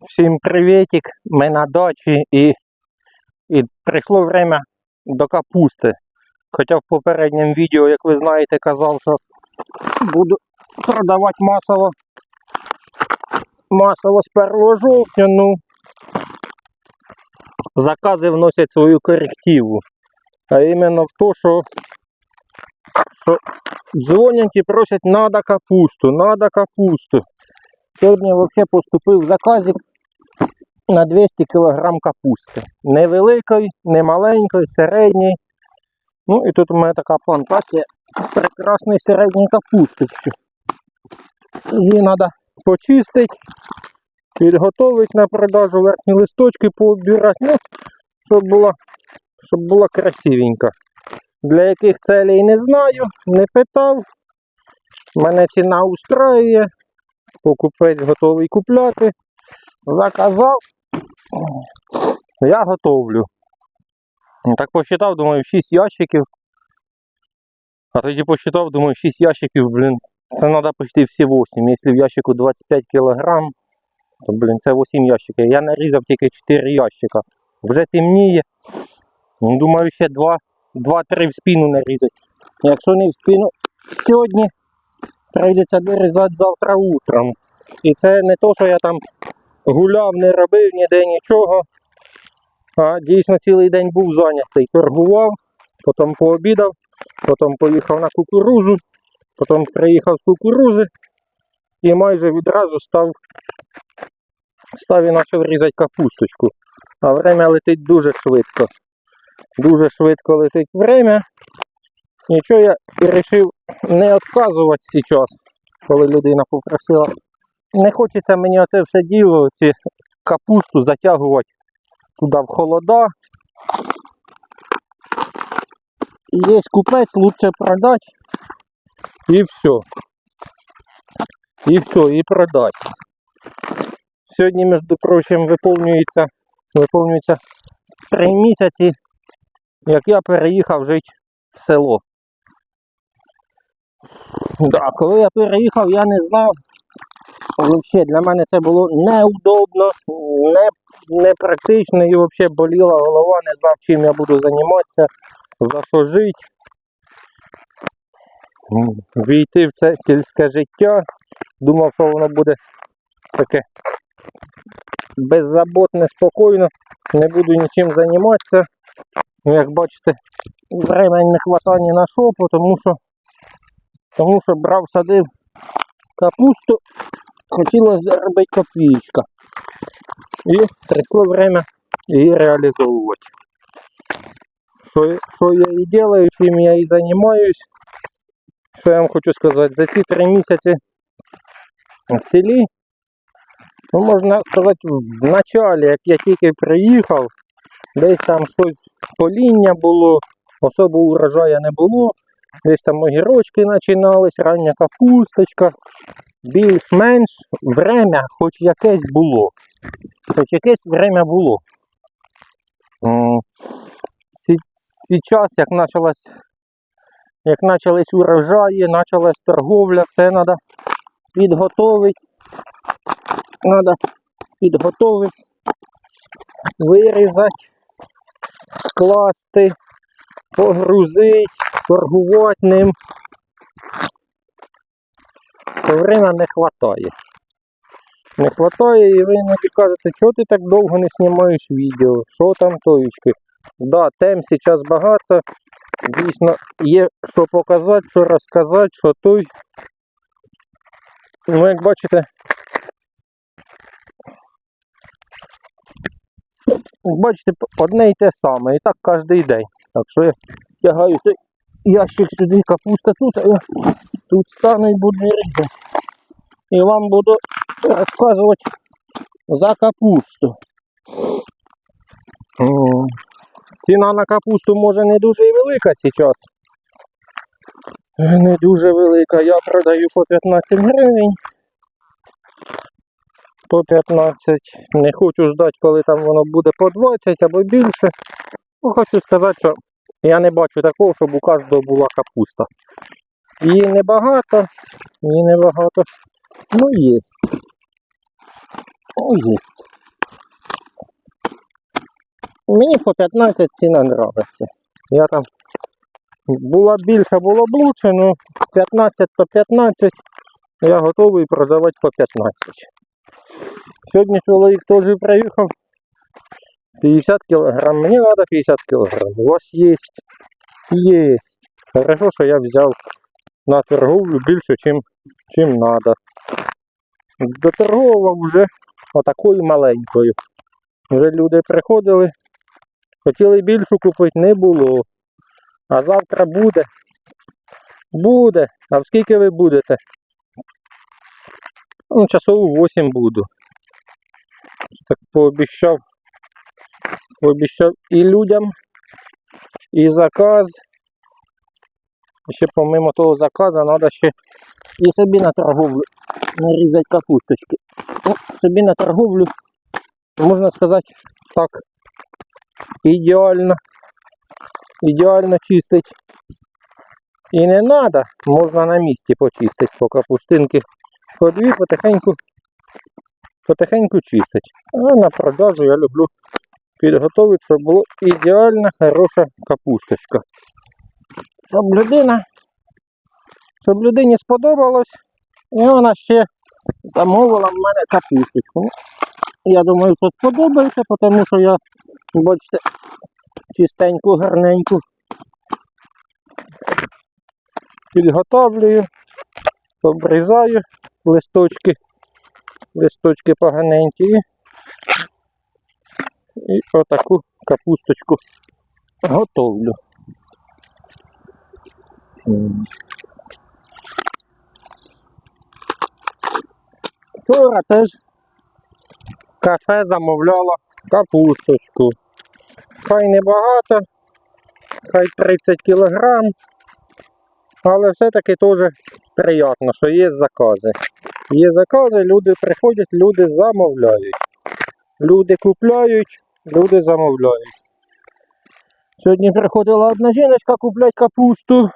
Всім приветик, ми на дачі і, і прийшло время до капусти. Хоча в попередньому відео, як ви знаєте, казав, що буду продавати масово масово з 1 жовтня, ну закази вносять свою корективу. А іменно в то, що, що дзвонять і просять надо капусту, надо капусту. Сьогодні взагалі поступив заказик на 200 кг капусти. Невеликої, не маленької, середньої. Ну і тут у мене така плантація прекрасної середньої капусточки. Її треба почистити, підготовити на продажу верхні листочки пообірати, ну, щоб була, щоб була красивенька. Для яких целей не знаю, не питав. Мене ціна устраює. Покупець готовий купляти. Заказав. Я готовлю. Так посчитав, думаю, 6 ящиків. А тоді посчитав, думаю, 6 ящиків, блін, це треба почти всі 8. Якщо в ящику 25 кг, то, блін, це 8 ящиків. Я нарізав тільки 4 ящика. Вже темніє. Ну, Думаю, ще 2-3 в спину нарізати. Якщо не в спину сьогодні, прийдеться дорізати завтра утром. І це не то, що я там гуляв, не робив ніде нічого. А дійсно цілий день був зайнятий. Торгував, потім пообідав, потім поїхав на кукурузу, потім приїхав з кукурузи і майже відразу став, став і почав різати капусточку. А время летить дуже швидко. Дуже швидко летить время. Нічого я вирішив не відказувати зараз, коли людина попросила. Не хочеться мені оце все діло, ці капусту затягувати туди в холода. Є купець, лучше продати. І все. І все, і продати. Сьогодні, між прочим, виповнюється, виповнюється три місяці, як я переїхав жити в село. Да, коли я переїхав, я не знав. Взагалі для мене це було неудобно, не, непрактично і взагалі боліла голова, не знав, чим я буду займатися, за що жити. Війти в це сільське життя. Думав, що воно буде таке беззаботне, спокійно, не буду нічим займатися. Ну, Як бачите, времени не вистачає ні на що, тому що, тому що брав, садив капусту, хотілося заробити копійка. І прийшло время її реалізовувати. Що, що я і роблю, чим я і займаюсь. Що я вам хочу сказати, за ці три місяці в селі, ну можна сказати, в началі, як я тільки приїхав, десь там щось поління було, особо урожаю не було, десь там огірочки починались, рання капусточка, більш-менш время хоч якесь було. Хоч якесь время було. Сейчас, як почалась, як почались урожаї, почалась торговля, все треба підготовити. Треба підготовити, вирізати, скласти, погрузити, торгувати ним. То время не вистачає. Не вистачає, і ви іноді кажете, що ти так довго не знімаєш відео, що там тоючки. Да, тем зараз багато. Дійсно, є що показати, що розказати, що той. Ну, як бачите, бачите, одне і те саме. І так кожен день. Так що я тягаю цей ящик сюди, капуста тут, а я тут стану і буду різати. І вам буду розказувати за капусту. Ціна на капусту може не дуже і велика зараз. Не дуже велика. Я продаю по 15 гривень. По 15. Не хочу ждати, коли там воно буде по 20 або більше. Ну, хочу сказати, що я не бачу такого, щоб у кожного була капуста. Її небагато, її небагато. Ну є. Ну, єсть. Мені по 15 ціна нравиться. Я там була більше, було б лучше, ну 15 то 15, я готовий продавати по 15. Сьогодні чоловік теж приїхав. 50 кілограм. Мені треба 50 кілограм. У вас є? Є. Хорошо, що я взяв на торговлю більше, чим, чим треба. Доторговував вже отакою маленькою. Вже люди приходили, хотіли більшу купити, не було. А завтра буде. Буде. А в скільки ви будете? Ну, часов 8 буду. Так пообіщав. Пообіщав і людям, і заказ. І ще помимо того заказу треба ще і собі на торговлю нарізати капусточки. Ну, собі на торговлю, можна сказати, так, ідеально. Ідеально чистить. І не треба, можна на місці почистити по капустинки. По дві потихеньку, потихеньку чистить. А на продажу я люблю підготовити, щоб була ідеальна хороша капусточка. Щоб людина, щоб людині сподобалось, і вона ще замовила в мене капусточку. Я думаю, що сподобається, тому що я, бачите, чистеньку, гарненьку підготовлюю, обрізаю листочки, листочки поганенькі і, отаку капусточку готовлю. Вчора теж кафе замовляло капусточку. Хай небагато, хай 30 кілограм, але все-таки теж приємно, що є закази. Є закази, люди приходять, люди замовляють. Люди купляють, люди замовляють. Сьогодні приходила одна жіночка купляти капусту.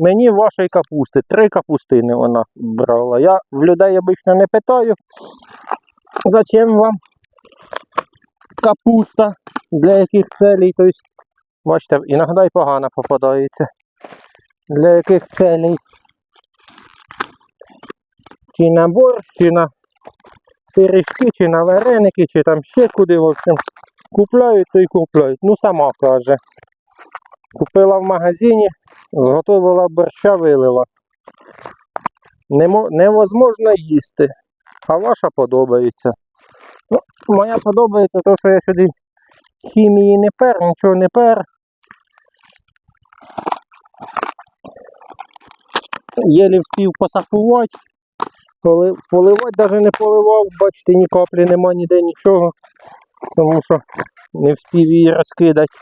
Мені вашої капусти, три капустини вона брала. Я в людей обично не питаю, зачем вам капуста, для яких целей. Тобто, бачите, іноді й погано попадається. Для яких целей. Чи на борщ, чи на пиріжки, чи на вареники, чи там ще куди, в общем. Купляють, то й купляють. Ну сама каже. Купила в магазині, зготовила борща, вилила. Невозможно їсти, а ваша подобається. Ну, моя подобається, то, що я сюди хімії не пер, нічого не пер. Єлі встиг посахувати. Поливати навіть не поливав, бачите, ні каплі нема ніде нічого. Тому що не встиг її розкидати.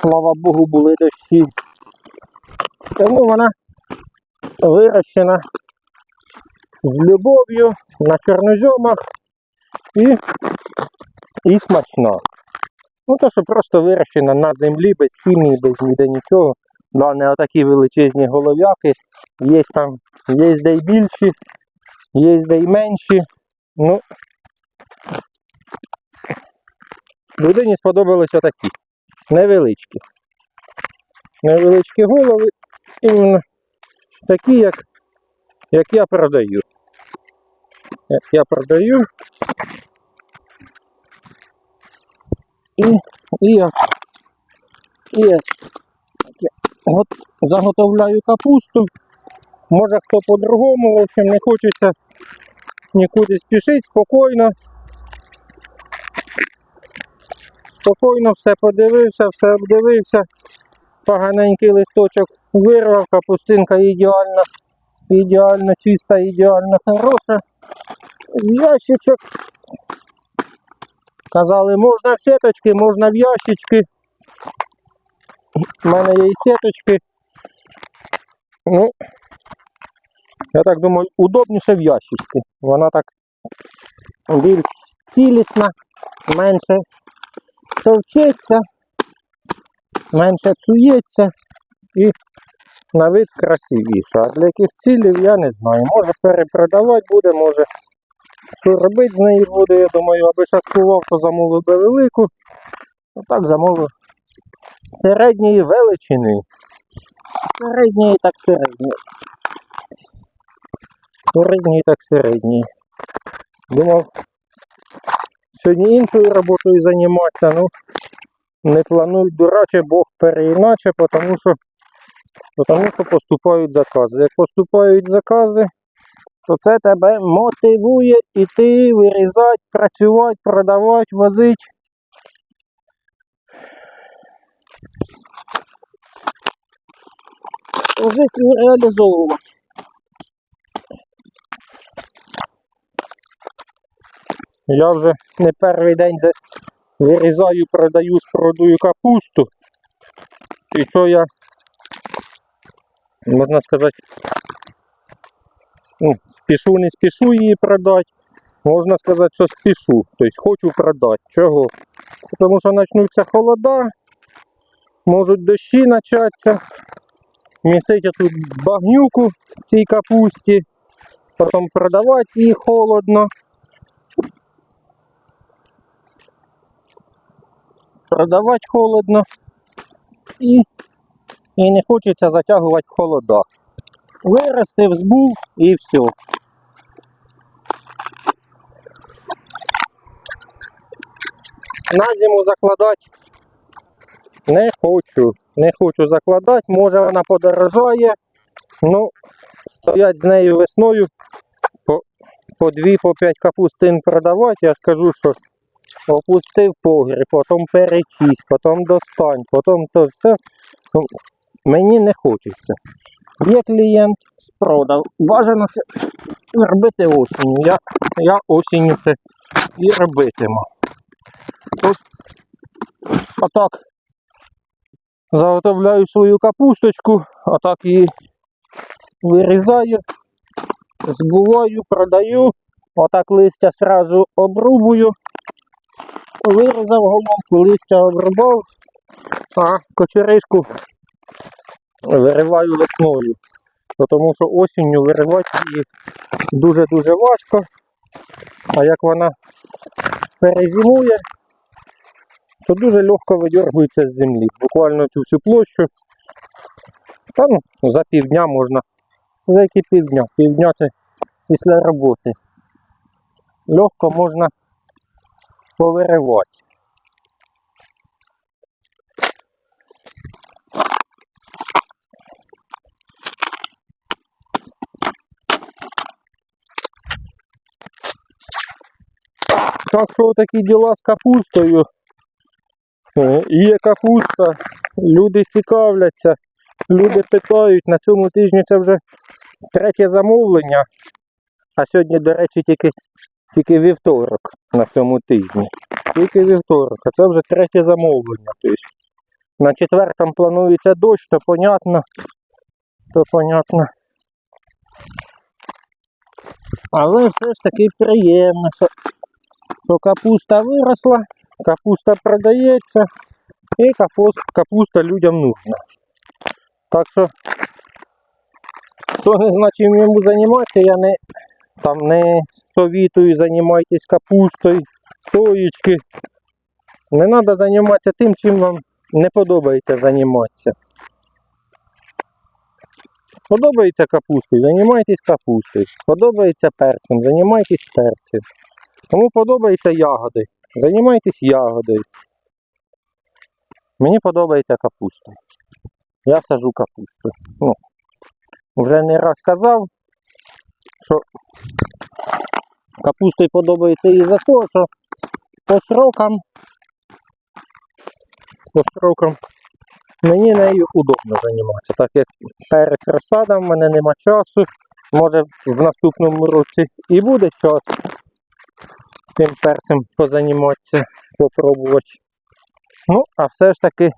Слава Богу, були дощі. Тому вона вирощена з любов'ю на чорнозьомах і, і смачна. Ну, то, що просто вирощена на землі, без хімії, без ніде нічого. Да, не отакі величезні голов'яки. Є там, є де й більші, є де й менші. Ну, людині сподобались отакі. Невеличкі. Невеличкі голови, іменно такі, як, як я продаю. Як я продаю. І, і я, і я от, заготовляю капусту. Може хто по-другому, в общем, не хочеться нікуди спішити, спокійно. Спокійно все подивився, все обдивився. Поганенький листочок вирвав, капустинка ідеально, ідеально чиста, ідеально хороша. Ящичок. Казали, можна в сіточки, можна в ящички. У мене є і сіточки. Ну, я так думаю, удобніше в ящички. Вона так більш цілісна, менше товчеться, менше псується і на вид красивіше. А для яких цілів я не знаю. Може перепродавати буде, може Що робити з нею буде, я думаю, аби шаткував, то замовив би велику. А так замовив середньої величини. Середньої так середньої. Середньої так середньої. Думав, сьогодні іншою роботою займатися, ну не планують дураче Бог переіначе, тому що, тому що поступають закази. Як поступають закази, то це тебе мотивує іти, вирізати, працювати, продавати, возити. І реалізовувати. Я вже не перший день вирізаю, продаю, спродую капусту. І що я, можна сказати, ну, спішу, не спішу її продати. Можна сказати, що спішу. Тобто хочу продати. Чого? Тому що почнуться холода, можуть дощі початися. Місить тут багнюку в цій капусті, потім продавати її холодно. Продавати холодно і, і не хочеться затягувати в холода. Виростив, збув і все. На зиму закладати не хочу. Не хочу закладати, може вона подорожає. Ну, стоять з нею весною по, по дві, по п'ять капустин продавати, я скажу, що опустив погріб, потім перечість, потім достань, потім то все. Ну, мені не хочеться. Є клієнт, спродав. Бажано це робити осінню. Я, я осінню це і робитиму. Тож, отак заготовляю свою капусточку, отак її вирізаю, збуваю, продаю, отак листя сразу обрубую, вирізав головку, листя обрубав, а кочеришку вириваю весною. Тому що осінню виривати її дуже-дуже важко. А як вона перезимує, то дуже легко видергується з землі. Буквально цю всю площу. Та ну, за півдня можна. За які півдня? Півдня це після роботи. Легко можна повиривати. Так що такі діла з капустою. Є капуста, люди цікавляться, люди питають. На цьому тижні це вже третє замовлення. А сьогодні, до речі, тільки, тільки вівторок на цьому тижні. Тільки вівторок, а це вже третє замовлення. Тобто на четвертому планується дощ, то понятно. То понятно. Але все ж таки приємно, що, що капуста виросла, капуста продається і капуста, капуста людям нужна. Так що, хто не знає, йому займатися, я не, там, не совітую, займайтесь капустою, стоїчки. Не треба займатися тим, чим вам не подобається займатися. Подобається капустою, займайтесь капустою. Подобається перцем, займайтесь перцем. Кому подобаються ягоди, займайтесь ягодою. Мені подобається капуста. Я сажу капусту. Ну, вже не раз казав, що капустою подобається і за те, що по срокам, по срокам мені нею удобно займатися. Так як перець розсада, в мене нема часу. Може в наступному році і буде час тим перцем позаніматися, попробувати. Ну, а все ж таки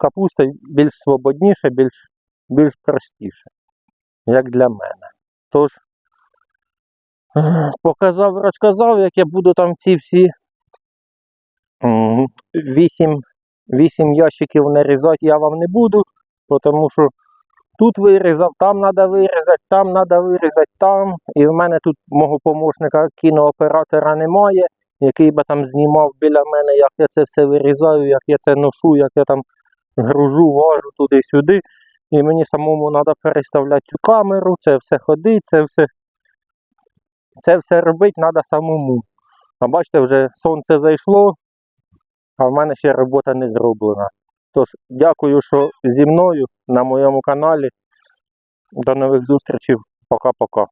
капуста більш свободніша, більш, більш простіша, як для мене. Тож, показав, розказав, як я буду там ці всі м, вісім, вісім ящиків нарізати, я вам не буду, тому що тут вирізав, там треба вирізати, там треба вирізати, там. І в мене тут мого помощника кінооператора немає, який би там знімав біля мене, як я це все вирізаю, як я це ношу, як я там гружу, важу туди-сюди. І мені самому треба переставляти цю камеру, це все ходить, це все, це все робити треба самому. А бачите, вже сонце зайшло, а в мене ще робота не зроблена. Тож, дякую, що зі мною на моєму каналі. До нових зустрічей. Пока-пока.